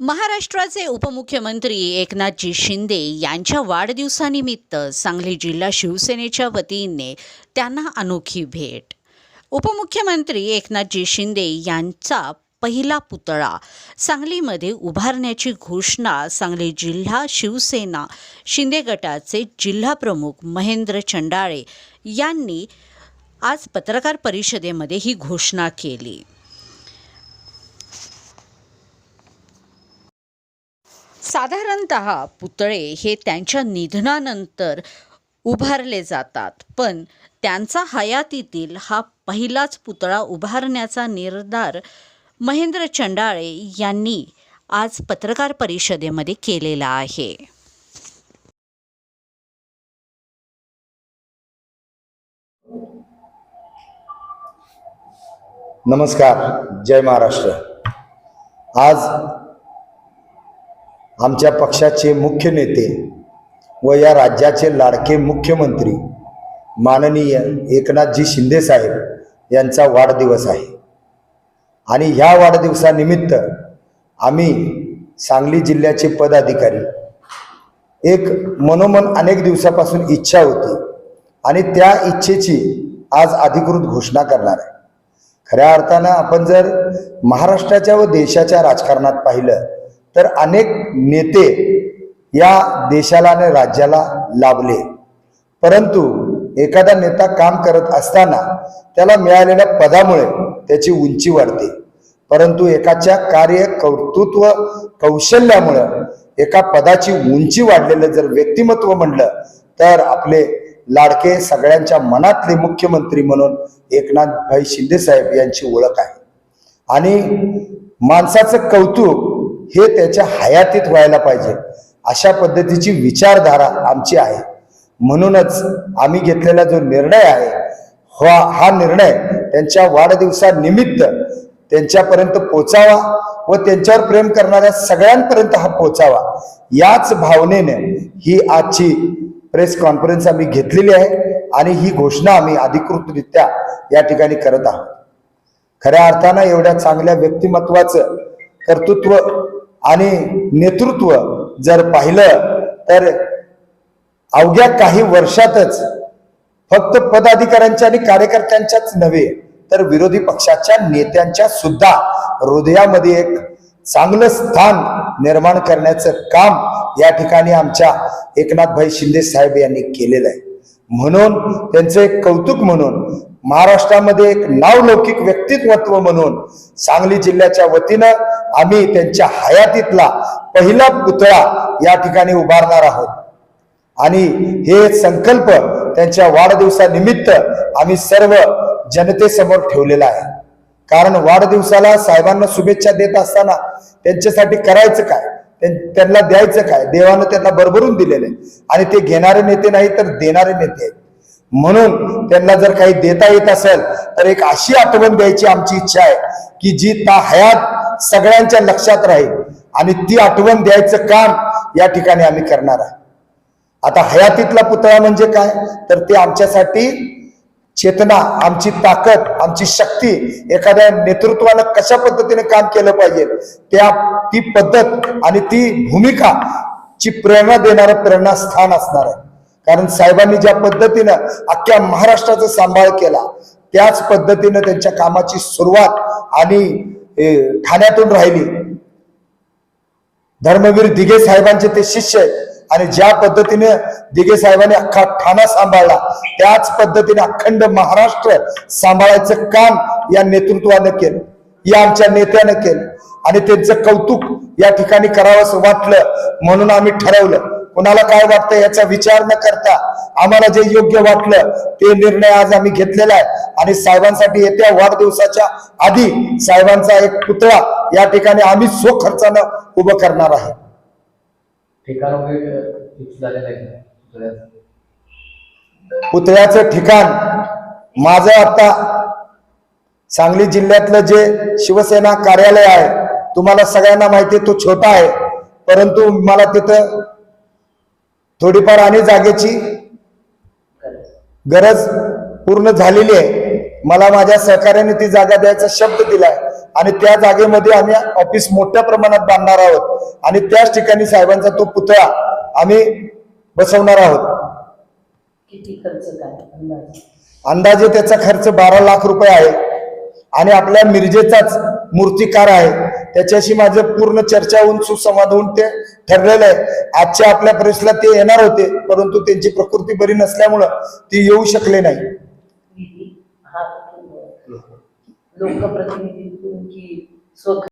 महाराष्ट्राचे उपमुख्यमंत्री एकनाथजी शिंदे यांच्या वाढदिवसानिमित्त सांगली जिल्हा शिवसेनेच्या वतीने त्यांना अनोखी भेट. उपमुख्यमंत्री एकनाथजी शिंदे यांचा पहिला पुतळा सांगलीमध्ये उभारण्याची घोषणा सांगली जिल्हा शिवसेना शिंदे गटाचे जिल्हाप्रमुख महेंद्र चंडाळे यांनी आज पत्रकार परिषदेमध्ये ही घोषणा केली. साधारणत पुतळे हे त्यांच्या निधनानंतर उभारले जातात पण त्यांचा हयातीतील हा पहिलाच पुतळा उभारण्याचा निर्धार महेंद्र चंडाळे यांनी आज पत्रकार परिषदेमध्ये केलेला आहे. नमस्कार जय महाराष्ट्र. आज आमच्या पक्षाचे मुख्य नेते व या राज्याचे लाडके मुख्यमंत्री माननीय एकनाथजी शिंदेसाहेब यांचा वाढदिवस आहे. आणि ह्या वाढदिवसानिमित्त आम्ही सांगली जिल्ह्याचे पदाधिकारी एक मनोमन अनेक दिवसापासून इच्छा होती आणि त्या इच्छेची आज अधिकृत घोषणा करणार आहे. खऱ्या अर्थानं आपण जर महाराष्ट्राच्या व देशाच्या राजकारणात पाहिलं तर अनेक नेते या देशाला आणि राज्याला लाभले. परंतु एखादा नेता काम करत असताना त्याला मिळालेल्या पदामुळे त्याची उंची वाढते. परंतु एकाच्या कार्य कर्तृत्व कौशल्यामुळं एका पदाची उंची वाढलेलं जर व्यक्तिमत्व म्हणलं तर आपले लाडके सगळ्यांच्या मनातले मुख्यमंत्री म्हणून एकनाथभाई शिंदेसाहेब यांची ओळख आहे. आणि माणसाचं कौतुक हे त्याच्या हयातीत व्हायला पाहिजे. अशा पद्धतीची विचारधारा आमची आहे. म्हणूनच आम्ही घेतलेला जो निर्णय आहे हा हा निर्णय त्यांच्या वाढदिवसानिमित्त त्यांच्यापर्यंत पोचावा व त्यांच्यावर प्रेम करणाऱ्या सगळ्यांपर्यंत हा पोचावा. याच भावनेने ही आजची प्रेस कॉन्फरन्स आम्ही घेतलेली आहे आणि ही घोषणा आम्ही अधिकृतरित्या या ठिकाणी करत आहोत. खऱ्या अर्थानं एवढ्या चांगल्या व्यक्तिमत्वाचं कर्तृत्व आणि नेतृत्व जर पाहिलं तर अवघ्या काही वर्षातच फक्त पदाधिकाऱ्यांच्या आणि कार्यकर्त्यांच्याच नव्हे तर विरोधी पक्षाच्या नेत्यांच्या सुद्धा हृदयामध्ये एक चांगलं स्थान निर्माण करण्याचं काम या ठिकाणी आमच्या एकनाथभाई शिंदे साहेब यांनी केलेलं आहे. म्हणून त्यांचं एक कौतुक म्हणून महाराष्ट्रामध्ये एक नावलौकिक व्यक्तित्व म्हणून सांगली जिल्ह्याच्या वतीनं आम्ही त्यांच्या हयातीतला पहिला पुतळा या ठिकाणी उभारणार आहोत. आणि हे संकल्प त्यांच्या वाढदिवसानिमित्त आम्ही सर्व जनतेसमोर ठेवलेला आहे. कारण वाढदिवसाला साहेबांना शुभेच्छा देत असताना त्यांच्यासाठी करायचं काय? त्यां- त्यांना द्यायचं काय? देवानं त्यांना भरभरून दिलेलं आहे. आणि ते घेणारे नेते नाही तर देणारे नेते आहेत. म्हणून त्यांना जर काही देता येत असेल तर एक अशी आठवण द्यायची आमची इच्छा आहे की जी ता हयात सगळ्यांच्या लक्षात राहील. आणि ती आठवण द्यायचं काम या ठिकाणी आम्ही करणार आहे. आता हयातीतला पुतळा म्हणजे काय? तर ते आमच्यासाठी चेतना आमची ताकद आमची शक्ती एखाद्या नेतृत्वानं कशा पद्धतीने काम केलं पाहिजे त्या ती पद्धत आणि ती भूमिका ची प्रेरणा देणारं प्रेरणास्थान असणार आहे. कारण साहेबांनी ज्या पद्धतीनं अख्ख्या महाराष्ट्राचा सांभाळ केला त्याच पद्धतीनं त्यांच्या कामाची सुरुवात आणि ठाण्यातून राहिली. धर्मवीर दिघे साहेबांचे ते शिष्य आहेत. आणि ज्या पद्धतीने दिघे साहेबांनी अख्खा ठाणा सांभाळला त्याच पद्धतीने अखंड महाराष्ट्र सांभाळायचं काम या नेतृत्वानं केलं या आमच्या नेत्यानं केलं. आणि त्यांचं कौतुक या ठिकाणी करावंसं वाटलं म्हणून आम्ही ठरवलं कोणाला काय वाटतं याचा विचार न करता आम्हाला जे योग्य वाटलं ते निर्णय आज आम्ही घेतलेला आहे. आणि साहेबांसाठी येत्या वाढदिवसाच्या आधी साहेबांचा एक पुतळा या ठिकाणी आम्ही स्व खर्चानं उभं करणार आहे. पुतळ्याचं? ठिकाण माझं आता सांगली जिल्ह्यातलं जे शिवसेना कार्यालय आहे तुम्हाला सगळ्यांना माहिती आहे तो छोटा आहे. परंतु मला तिथं थोडीफार आणि जागेची गरज पूर्ण झालेली आहे. मला माझ्या सहकार्याने ती जागा द्यायचा शब्द दिलाय. आणि त्या जागेमध्ये आम्ही ऑफिस मोठ्या प्रमाणात बांधणार आहोत. आणि त्याच ठिकाणी साहेबांचा तो पुतळा आम्ही बसवणार आहोत. अंदाजे त्याचा खर्च बारा लाख रुपये आहे. आणि आपल्या मिरजेचाच मूर्तिकार आहे. त्याच्याशी माझं पूर्ण चर्चा होऊन सुसंवाद होऊन ते ठरलेलं आहे. आजच्या आपल्या परिसरात ते येणार होते परंतु त्यांची प्रकृती बरी नसल्यामुळं ती येऊ शकले नाही. लोकप्रतिनिधी